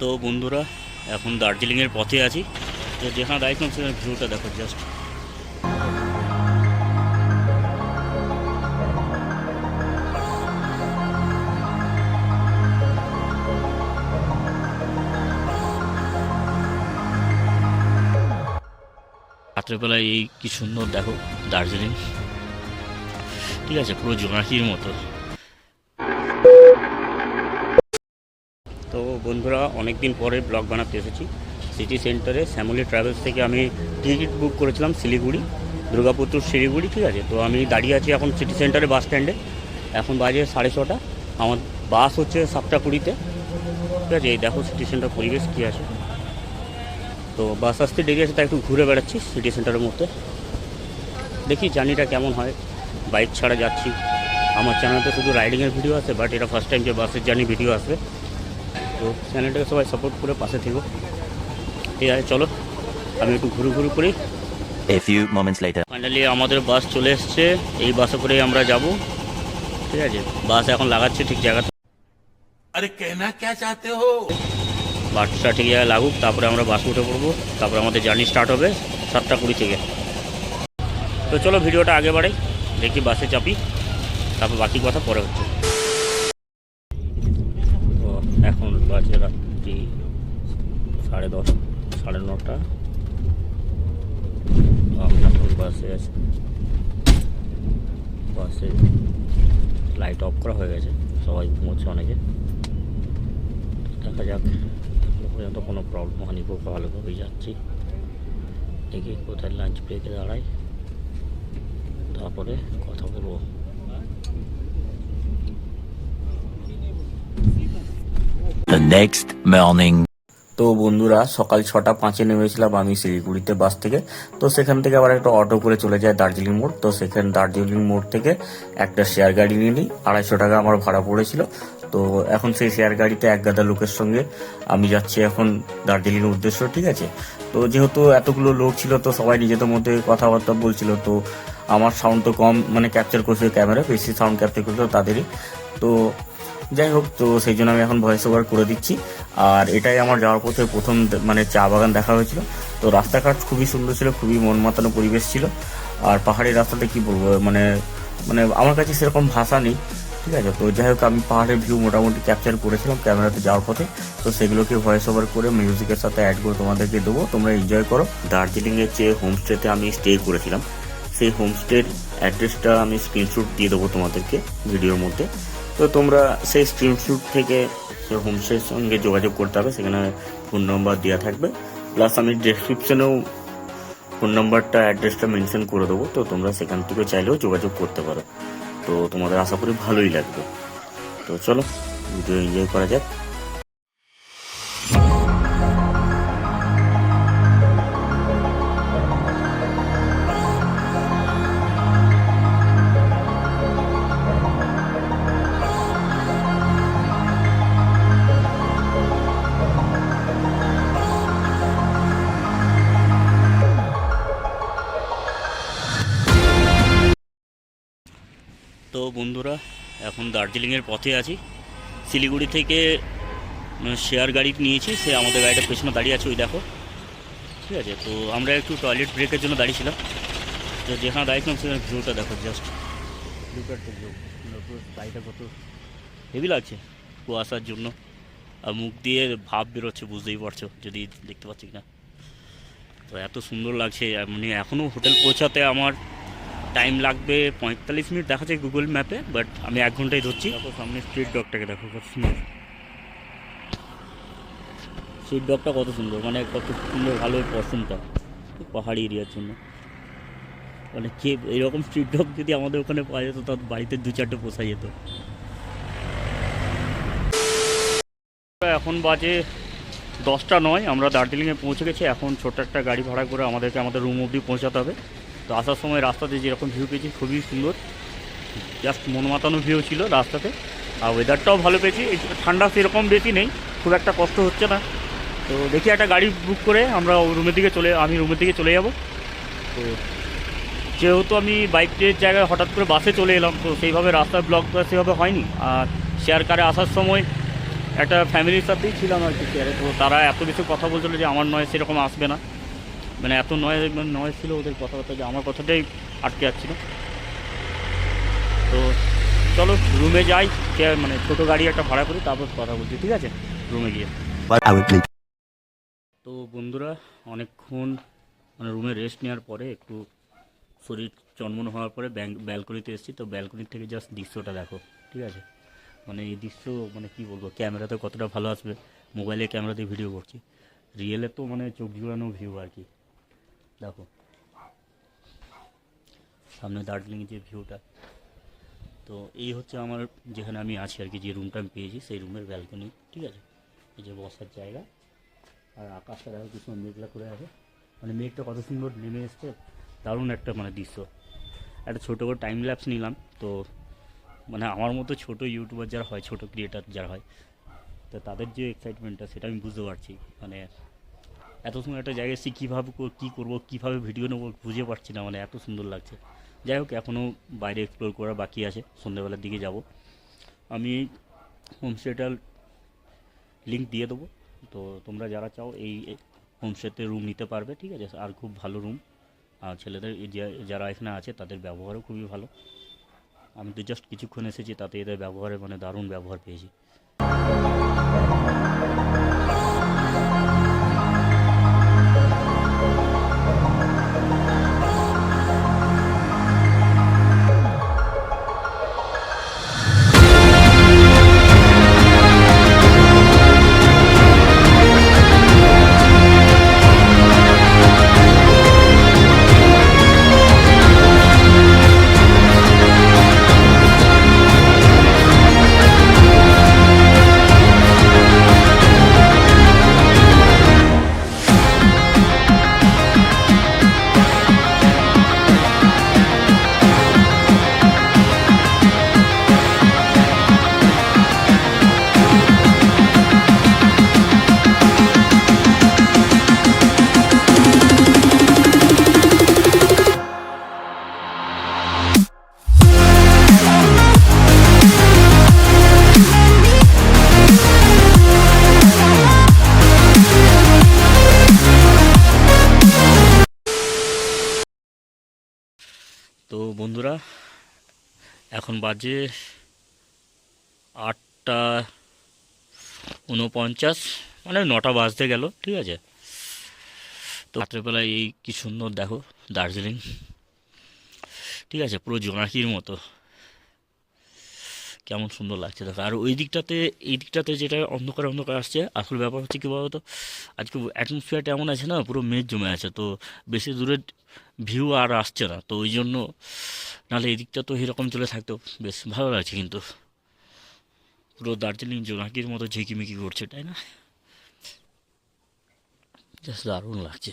তো বন্ধুরা, এখন দার্জিলিংয়ের পথে আছি। তো যেখানে দাঁড়িয়েছিলাম সেখানে ভিউটা দেখো জাস্ট রাত্রেবেলায় এই কি সুন্দর দেখো, দার্জিলিং। ঠিক আছে, পুরো জোনাকির মতো তো বন্ধুরা অনেক দিন পরে ব্লগ বানাতে এসেছি। সিটি সেন্টারে শ্যামলি ট্রাভেলস থেকে আমি টিকিট বুক করেছিলাম শিলিগুড়ি দুর্গাপুর শিলিগুড়ি, ঠিক আছে? তো আমি দাঁড়িয়ে আছি এখন সিটি সেন্টারে বাস স্ট্যান্ডে এখন বাজে সাড়ে ছটা। আমার বাস হচ্ছে সাতটা কুড়িতে। ঠিক আছে? এই দেখো সিটি সেন্টার পরিবেশ কী আছে। তো বাস আসতে দেরি আছে, তাই একটু ঘুরে বেড়াচ্ছি সিটি সেন্টারের মধ্যে। দেখি জার্নিটা কেমন হয়। বাইক ছাড়া যাচ্ছি। আমার চ্যানেলতে শুধু রাইডিংয়ের ভিডিও আছে বাট এটা ফার্স্ট টাইম যে বাসের জার্নি ভিডিও আসবে। তো চ্যানেলটাকে সবাই সাপোর্ট করে পাশে থেকো। ঠিক আছে চলো। আমি একটু ঘুরু ঘুরু করি। মোমেন্টস ফাইনালি আমাদের বাস চলে এসছে। এই বাসে করেই আমরা যাব। ঠিক আছে? বাস এখন লাগাচ্ছে ঠিক জায়গাতে আরে কেনা কে চাতে হো? বাসটা ঠিক জায়গায় লাগুক তারপরে আমরা বাস উঠে পড়ব। তারপরে আমাদের জার্নি স্টার্ট হবে সাতটা কুড়ি থেকে। তো চলো ভিডিওটা আগে বাড়াই। দেখি বাসে চাপি। তারপর বাকি কথা পরে হচ্ছে। সাড়ে দশ, সাড়ে নটা। এখন বাসে আছি। বাসে লাইট অফ করা হয়ে গেছে, সবাই ঘুমোচ্ছে অনেকে। দেখা যাক পর্যন্ত কোনো প্রবলেম হয়নি খুব ভালোভাবেই যাচ্ছি। দেখি কোথায় লাঞ্চ ব্রেকে দাঁড়াই। তারপরে কথা বলব। The next morning. তো বন্ধুরা, সকাল ছটা পাঁচে নেমেছিলাম আমি শিলিগুড়িতে বাস থেকে। তো সেখান থেকে আবার একটা অটো করে চলে যায় দার্জিলিং মোড়। তো সেখানে দার্জিলিং মোড় থেকে একটা শেয়ার গাড়ি নিয়ে নিই। আড়াইশো টাকা আমার ভাড়া পড়েছিল। তো এখন সেই শেয়ার গাড়িতে এক গাদা লোকের সঙ্গে আমি যাচ্ছি এখন দার্জিলিংয়ের উদ্দেশ্য, ঠিক আছে? তো যেহেতু এতগুলো লোক ছিল, তো সবাই নিজেদের মধ্যে কথাবার্তা বলছিল। তো আমার সাউন্ড তো কম মানে ক্যাপচার করছিল ক্যামেরা বেশি সাউন্ড ক্যাপচার করছিল তাদেরই। তো যাই হোক, তো সেই জন্য আমি এখন ভয়েস ওভার করে দিচ্ছি। আর এটাই আমার যাওয়ার পথে প্রথম মানে চা বাগান দেখা হয়েছিল। তো রাস্তাঘাট খুবই সুন্দর ছিল, খুবই মন মাতানো পরিবেশ ছিল। আর পাহাড়ি রাস্তাতে কি বলব মানে মানে আমার কাছে সেরকম ভাষা নেই, ঠিক আছে? তো যাই হোক, আমি পাহাড়ের ভিউ মোটামুটি ক্যাপচার করেছিলাম ক্যামেরাতে যাওয়ার পথে। তো সেগুলোকে ভয়েস ওভার করে মিউজিকের সাথে অ্যাড করে তোমাদেরকে দেবো, তোমরা এনজয় করো। দার্জিলিংয়ের যে হোমস্টেতে আমি স্টে করেছিলাম, সেই হোমস্টের অ্যাড্রেসটা আমি স্ক্রিনশট দিয়ে দেবো তোমাদেরকে ভিডিওর মধ্যে। তো তোমরা সেই স্ক্রিনশুট থেকে হোমস্টের সঙ্গে যোগাযোগ করতে হবে, সেখানে ফোন নম্বর দেওয়া থাকবে। প্লাস আমি ডেসক্রিপশনেও ফোন নাম্বারটা অ্যাড্রেসটা মেনশন করে দেবো, তো তোমরা সেখান থেকে চাইলেও যোগাযোগ করতে পারো। তো তোমাদের আশা করি ভালোই লাগবে। তো চলো ভিডিও এনজয় করা যাক। তো বন্ধুরা, এখন দার্জিলিংয়ের পথে আছি। শিলিগুড়ি থেকে শেয়ার গাড়ি নিয়েছি, সে আমাদের গাড়িটা পেছনে দাঁড়িয়ে আছে, ওই দেখো। ঠিক আছে, তো আমরা একটু টয়লেট ব্রেকের জন্য দাঁড়িয়েছিলাম। তো যেখানে দাঁড়িয়েছিলাম, সেখানে ভিউটা দেখো জাস্ট গাড়িটা কত হেভি লাগছে কুয়াশার জন্য। আর মুখ দিয়ে ভাব বেরোচ্ছে, বুঝতেই পারছ, যদি দেখতে পাচ্ছি কিনা। তো এত সুন্দর লাগছে মানে এখনও হোটেল পৌঁছাতে আমার টাইম লাগবে পঁয়তাল্লিশ মিনিট দেখাচ্ছে গুগল ম্যাপে বাট আমি এক ঘন্টায় ধরছি। সামনে স্ট্রিট ডগটাকে দেখো, কত সুন্দর। স্ট্রিট ডগটা কত সুন্দর মানে কত সুন্দর ভালো পছন্দটা পাহাড়ি এরিয়ার জন্য। মানে কে, এরকম স্ট্রিট ডগ যদি আমাদের ওখানে পাওয়া যেত তার বাড়িতে দু চারটে পোষা যেত। এখন বাজে দশটা নয়, আমরা দার্জিলিংয়ে পৌঁছে গেছি। এখন ছোট্ট একটা গাড়ি ভাড়া করে আমাদেরকে, আমাদের রুম অবধি পৌঁছাতে হবে। তো আসার সময় রাস্তাতে যেরকম ভিউ পেয়েছি, খুবই সুন্দর। জাস্ট মন মাতানো ভিউ ছিল রাস্তাতে। আর ওয়েদারটাও ভালো পেয়েছি। ঠান্ডা সেরকম বেশি নেই, খুব একটা কষ্ট হচ্ছে না। তো দেখি একটা গাড়ি বুক করে আমরা রুমের দিকে চলে, আমি রুমের দিকে চলে যাব। তো যেহেতু আমি বাইকের জায়গায় হঠাৎ করে বাসে চলে এলাম, তো সেইভাবে রাস্তার ব্লক সেভাবে হয়নি। আর শেয়ার কারে আসার সময় একটা ফ্যামিলির সাথেই ছিলাম আর কি তো তারা এত কিছু কথা বলছিল যে আমার নয় সেরকম আসবে না। মানে এত নয় মানে নয় ছিল ওদের কথাবার্তা যে আমার কথাটাই আটকে যাচ্ছিল। তো চলো রুমে যাই মানে ছোটো গাড়ি একটা ভাড়া করি তারপর কথা বলছি ঠিক আছে? রুমে গিয়ে. তো বন্ধুরা অনেকক্ষণ মানে রুমে রেস্ট নেওয়ার পরে একটু শরীর চনমন হওয়ার পরে ব্যালকনিতে এসেছি। তো ব্যালকনির থেকে জাস্ট দৃশ্যটা দেখো ঠিক আছে? মানে এই দৃশ্য মানে কি বলব ক্যামেরাতে কতটা ভালো আসবে মোবাইলে ক্যামেরাতে ভিডিও করছি। রিয়েলে তো মানে চোখ জুড়ানো ভিউ আর কি। দেখো। সামনে দার্জিলিং যে ভিউটা। তো এই হচ্ছে আমার যেখানে আমি আছি আর কি, যে রুমটা আমি পেয়েছি, সেই রুমের ব্যালকনি ঠিক আছে? এই যে বসার জায়গা। আর আকাশটা দেখো কি সুন্দর মেঘলা করে আছে। মানে মেঘটা কত সুন্দর নেমে এসছে। দারুণ একটা মানে দৃশ্য। একটা ছোটো করে টাইম ল্যাপস নিলাম। তো মানে আমার মতো ছোট ইউটিউবার যারা হয়, ছোট ক্রিয়েটার যারা হয়, তো তাদের যে এক্সাইটমেন্টটা সেটা আমি বুঝতে পারছি। মানে এত সুন্দর একটা জায়গায় এসে কীভাবে কী করব, কীভাবে ভিডিও নেব বুঝে পারছি না মানে এত সুন্দর লাগছে। যাই হোক, এখনও বাইরে এক্সপ্লোর করা বাকি আছে, সন্ধ্যেবেলার দিকে যাব। আমি হোমস্টেটার লিঙ্ক দিয়ে দেবো, তো তোমরা যারা চাও এই হোমস্টেতে রুম নিতে পারবে, ঠিক আছে? আর খুব ভালো রুম আর ছেলেদের যারা এখানে আছে, তাদের ব্যবহারও খুবই ভালো। আমি তো জাস্ট কিছুক্ষণ এসেছি, তাতে এদের ব্যবহারে মানে দারুণ ব্যবহার পেয়েছি। তো বন্ধুরা, এখন বাজে আটটা উনপঞ্চাশ মানে নটা বাজতে গেল, ঠিক আছে? তো রাত্রেবেলায় এই কি সুন্দর দেখো, দার্জিলিং, ঠিক আছে? পুরো জোনাকির মতো। কেমন সুন্দর লাগছে দেখো। আর ওই দিকটাতে, এই দিকটাতে যেটা অন্ধকার অন্ধকার আসছে, আসল ব্যাপার হচ্ছে কী বলতো? আজকে অ্যাটমসফিয়ারটা এমন আছে না, পুরো মেঘ জমে আছে, তো বেশি দূরের ভিউ আর আসছে না, তো ওই জন্য নাহলে এই দিকটা তো এরকম চলে থাকতো। বেশ, ভালো লাগছে কিন্তু। পুরো দার্জিলিং জোনাকির মতো ঝিকিমিকি করছে, তাই না? জাস্ট দারুণ লাগছে।